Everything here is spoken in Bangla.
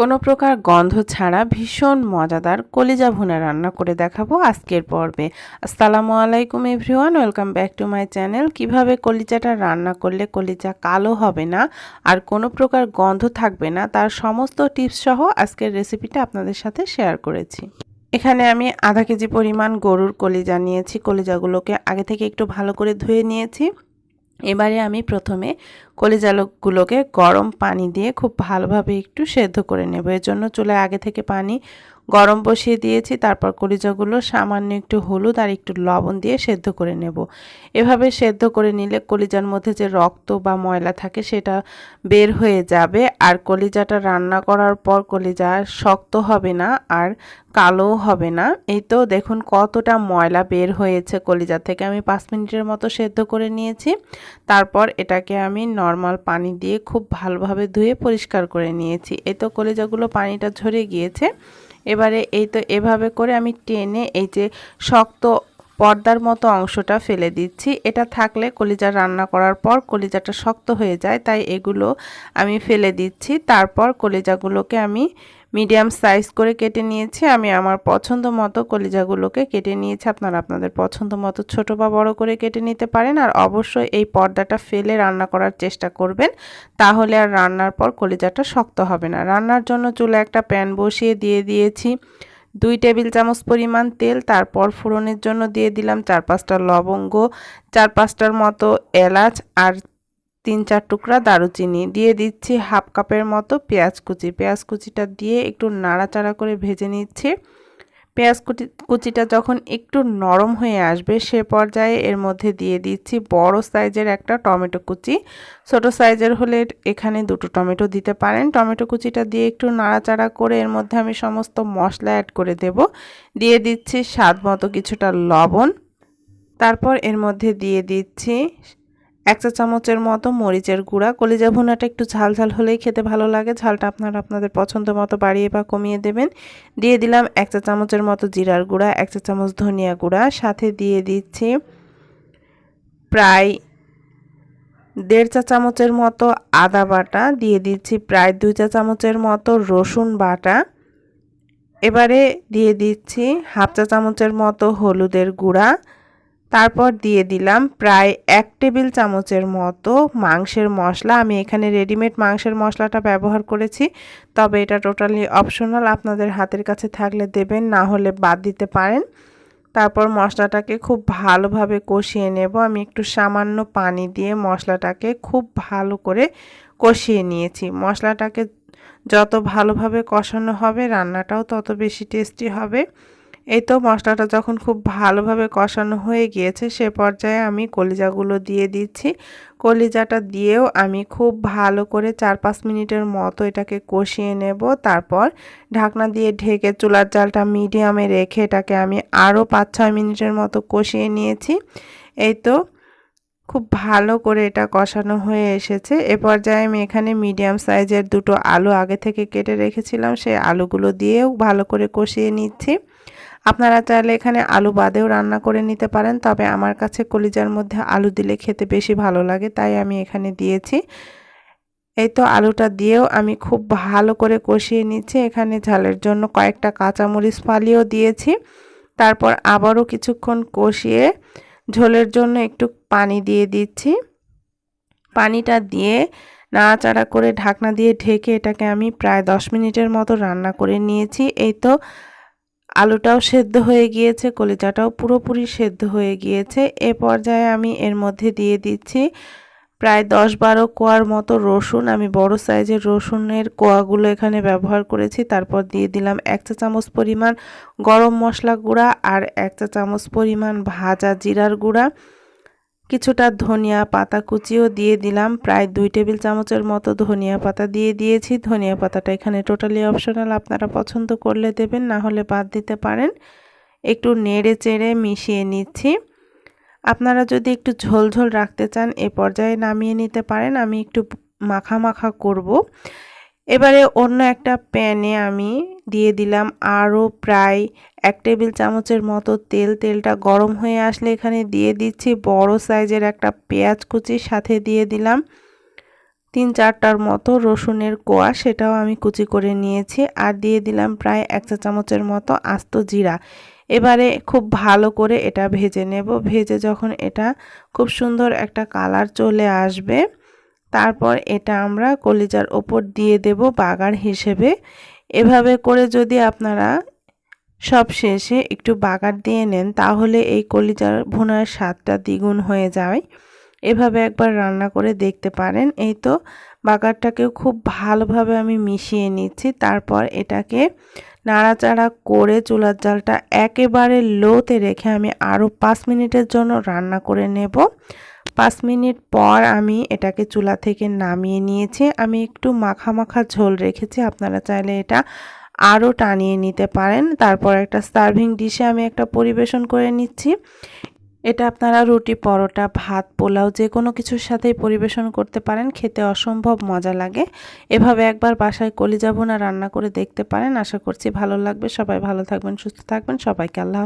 কোনো প্রকার গন্ধ ছাড়া ভীষণ মজাদার কলিজা ভুনা রান্না করে দেখাবো আজকের পর্বে। আসসালামু আলাইকুম everyone, welcome back to my channel. কীভাবে কলিজাটা রান্না করলে কলিজা কালো হবে না আর কোনো প্রকার গন্ধ থাকবে না, তার সমস্ত টিপস সহ আজকের রেসিপিটা আপনাদের সাথে শেয়ার করেছি। এখানে আমি আধা কেজি পরিমাণ গরুর কলিজা নিয়েছি। কলিজাগুলোকে আগে থেকে একটু ভালো করে ধুয়ে নিয়েছি। এবারে আমি প্রথমে কলিজালকগুলোকে গরম পানি দিয়ে খুব ভালোভাবে একটু সেদ্ধ করে নেব। এর জন্য চুলায় আগে থেকে পানি গরম বসিয়ে দিয়েছি, তারপর কলিজাগুলো সামান্য একটু হলুদ আর একটু লবণ দিয়ে সেদ্ধ করে নেব। এভাবে সেদ্ধ করে নিলে কলিজার মধ্যে যে রক্ত বা ময়লা থাকে সেটা বের হয়ে যাবে। আর কলিজাটা রান্না করার পর কলিজা শক্ত হবে না আর কালো হবে না। এই তো দেখুন কতটা ময়লা বের হয়েছে কলিজা থেকে। আমি পাঁচ মিনিটের মতো সেদ্ধ করে নিয়েছি। তারপর এটাকে আমি নর্মাল পানি দিয়ে খুব ভালোভাবে ধুয়ে পরিষ্কার করে নিয়েছি। এই তো কলিজাগুলো পানিটা ঝরে গিয়েছে। এবারে এই তো এভাবে করে আমি টেনে এই যে শক্ত পর্দার মতো অংশটা ফেলে দিচ্ছি। এটা থাকলে কলিজা রান্না করার পর কলিজাটা শক্ত হয়ে যায়, তাই এগুলো আমি ফেলে দিচ্ছি। তারপর কলিজাগুলোকে আমি মিডিয়াম সাইজ করে কেটে নিয়েছি। আমি আমার পছন্দ মতো কলিজাগুলোকে কেটে নিয়েছি। আপনারা আপনাদের পছন্দ মতো ছোট বা বড় করে কেটে নিতে পারেন আর অবশ্যই এই পর্দাটা ফেলে রান্না করার চেষ্টা করবেন। তাহলে আর রান্নার পর কলিজাটা শক্ত হবে না। রান্নার জন্য চুলে একটা প্যান বসিয়ে দিয়ে দিয়েছি। দুই টেবিল চামচ পরিমাণ তেল, তারপর ফোড়নের জন্য দিয়ে দিলাম চার পাঁচটা লবঙ্গ, চার পাঁচটার মতো এলাচ আর তিন চার টুকরা দারুচিনি দিয়ে দিচ্ছি হাফ কাপের মতো পেঁয়াজ কুচি। পেঁয়াজ কুচিটা দিয়ে একটু নাড়াচাড়া করে ভেজে নিচ্ছি। পেঁয়াজ কুচি কুচিটা যখন একটু নরম হয়ে আসবে সে পর্যায়ে এর মধ্যে দিয়ে দিচ্ছি বড় সাইজের একটা টমেটো কুচি। ছোট সাইজের হলে এখানে দুটো টমেটো দিতে পারেন। টমেটো কুচিটা দিয়ে একটু নাড়াচাড়া করে এর মধ্যে আমি সমস্ত মশলা অ্যাড করে দেব। দিয়ে দিচ্ছি স্বাদ মতো কিছুটা লবণ। তারপর এর মধ্যে দিয়ে দিচ্ছি এক চা চামচের মতো মরিচের গুঁড়া। কলিজা ভুনাটা একটু ঝাল ঝাল হলেই খেতে ভালো লাগে। ঝালটা আপনারা আপনাদের পছন্দ মতো বাড়িয়ে বা কমিয়ে দেবেন। দিয়ে দিলাম এক চা চামচের মতো জিরার গুঁড়া, এক চা চামচ ধনিয়া গুঁড়া। সাথে দিয়ে দিচ্ছি প্রায় দেড় চা চামচের মতো আদা বাটা। দিয়ে দিচ্ছি প্রায় দুই চা চামচের মতো রসুন বাটা। এবারে দিয়ে দিচ্ছি হাফ চা চামচের মতো হলুদের গুঁড়া। তারপর দিয়ে দিলাম প্রায় এক টেবিল চামচের মতো মাংসের মশলা। আমি এখানে রেডিমেড মাংসের মশলাটা ব্যবহার করেছি, তবে এটা টোটালি অপশনাল আপনাদের হাতের কাছে থাকলে দেবেন, না হলে বাদ দিতে পারেন। তারপর মশলাটাকে খুব ভালোভাবে কষিয়ে নেব। আমি একটু সামান্য পানি দিয়ে মশলাটাকে খুব ভালো করে কষিয়ে নিয়েছি। মশলাটাকে যত ভালোভাবে কষানো হবে, রান্নাটাও তত বেশি টেস্টি হবে। এই তো মশলাটা যখন খুব ভালোভাবে কষানো হয়ে গিয়েছে, সে পর্যায়ে আমি কলিজাগুলো দিয়ে দিচ্ছি। কলিজাটা দিয়েও আমি খুব ভালো করে চার পাঁচ মিনিটের মতো এটাকে কষিয়ে নেব। তারপর ঢাকনা দিয়ে ঢেকে চুলার জালটা মিডিয়ামে রেখে এটাকে আমি আরও পাঁচ ছয় মিনিটের মতো কষিয়ে নিয়েছি। এই তো খুব ভালো করে এটা কষানো হয়ে এসেছে। এ পর্যায়ে আমি এখানে মিডিয়াম সাইজের দুটো আলু আগে থেকে কেটে রেখেছিলাম। সেই আলুগুলো দিয়েও ভালো করে কষিয়ে নিচ্ছি। আপনারা চাইলে এখানে আলু বাদেও রান্না করে নিতে পারেন, তবে আমার কাছে কলিজার মধ্যে আলু দিলে খেতে বেশি ভালো লাগে, তাই আমি এখানে দিয়েছি। এই তো আলুটা দিয়েও আমি খুব ভালো করে কষিয়ে নিচ্ছি, এখানে ঝালের জন্য কয়েকটা কাঁচামরিচ ফালিয়েও দিয়েছি। তারপর আবারও কিছুক্ষণ কষিয়ে ঝোলের জন্য একটু পানি দিয়ে দিচ্ছি। পানিটা দিয়ে নাড়াচাড়া করে ঢাকনা দিয়ে ঢেকে এটাকে আমি প্রায় দশ মিনিটের মতো রান্না করে নিয়েছি। এই তো আলুটাও সেদ্ধ হয়ে গিয়েছে, কলিজাটাও পুরোপুরি সেদ্ধ হয়ে গিয়েছে। এ পর্যায়ে আমি এর মধ্যে দিয়ে দিচ্ছি প্রায় দশ বারো কোয়ার মতো রসুন। আমি বড় সাইজের রসুনের কোয়াগুলো এখানে ব্যবহার করেছি। তারপর দিয়ে দিলাম এক চা চামচ পরিমাণ গরম মশলা গুঁড়া আর এক চা চামচ পরিমাণ ভাজা জিরার গুঁড়া। কিছুটা ধনিয়া পাতা কুচিও দিয়ে দিলাম। প্রায় দুই টেবিল চামচের মতো ধনিয়া পাতা দিয়ে দিয়েছি। ধনিয়া পাতাটা এখানে টোটালি অপশনাল, আপনারা পছন্দ করলে দেবেন, না হলে বাদ দিতে পারেন। একটু নেড়ে চেড়ে মিশিয়ে নিচ্ছি। আপনারা যদি একটু ঝোল ঝোল রাখতে চান, এ পর্যায়ে নামিয়ে নিতে পারেন। আমি একটু মাখা মাখা করব। এবারে অন্য একটা প্যানে আমি দিয়ে দিলাম। আরও প্রায় এক টেবিল চামচের মতো তেল। তেলটা গরম হয়ে আসলে এখানে দিয়ে দিচ্ছি। বড় সাইজের একটা পেঁয়াজ কুচির সাথে দিয়ে দিলাম। তিন চারটার মতো রসুনের কোয়া, সেটাও আমি কুচি করে নিয়েছি। আর দিয়ে দিলাম প্রায় এক চা চামচের মতো আস্ত জিরা। এবারে খুব ভালো করে এটা ভেজে নেব। ভেজে যখন এটা খুব সুন্দর একটা কালার চলে আসবে, তারপর এটা আমরা কলিজার ওপর দিয়ে দেব বাগার হিসেবে। এভাবে করে যদি আপনারা সব শেষে একটু বাগার দিয়ে নেন, তাহলে এই কলিজার ভুনার স্বাদটা দ্বিগুণ হয়ে যায়। এভাবে একবার রান্না করে দেখতে পারেন। এই তো বাগারটাকেও খুব ভালোভাবে আমি মিশিয়ে নিচ্ছি। তারপর এটাকে নাড়াচাড়া করে চুলার জালটা একেবারে লোতে রেখে আমি আরও পাঁচ মিনিটের জন্য রান্না করে নেব। পাঁচ মিনিট পর আমি এটাকে চুলা থেকে নামিয়ে নিয়েছি। আমি একটু মাখা মাখা ঝোল রেখেছি, আপনারা চাইলে এটা আরও টানিয়ে নিতে পারেন। তারপর একটা সার্ভিং ডিশে আমি একটা পরিবেশন করে নিচ্ছি। এটা আপনারা রুটি, পরোটা, ভাত, পোলাও যে কোনো কিছুর সাথেই পরিবেশন করতে পারেন, খেতে অসম্ভব মজা লাগে। এভাবে একবার বাসায় কলিজা ভুনা রান্না করে দেখতে পারেন। আশা করছি ভালো লাগবে। সবাই ভালো থাকবেন, সুস্থ থাকবেন। সবাইকে আল্লাহ